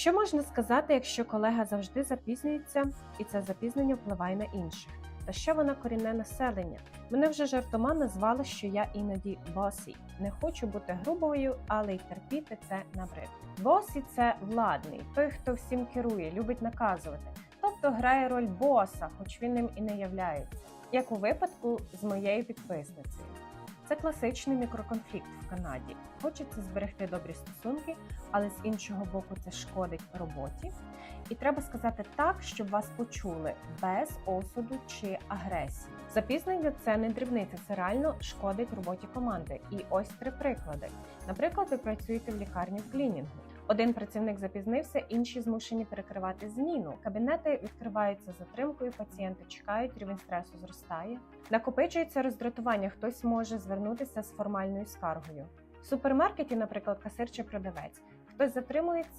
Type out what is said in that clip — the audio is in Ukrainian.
Що можна сказати, якщо колега завжди запізнюється, і це запізнення впливає на інших? Та що вона корінне населення? Мене вже жартома назвали, що я іноді босі. Не хочу бути грубою, але й терпіти це набрид. Босі це владний, той, хто всім керує, любить наказувати, тобто грає роль боса, хоч він ним і не являється, як у випадку з моєю підписницею. Це класичний мікроконфлікт в Канаді. Хочеться зберегти добрі стосунки, але з іншого боку це шкодить роботі. І треба сказати так, щоб вас почули без осуду чи агресії. Запізнення це не дрібниця, це реально шкодить роботі команди. І ось три приклади. Наприклад, ви працюєте в лікарні в клінінгу. Один працівник запізнився, інші змушені перекривати зміну. Кабінети відкриваються затримкою, пацієнти чекають, рівень стресу зростає. Накопичується роздратування, хтось може звернутися з формальною скаргою. В супермаркеті, наприклад, касир чи продавець. Хтось затримується.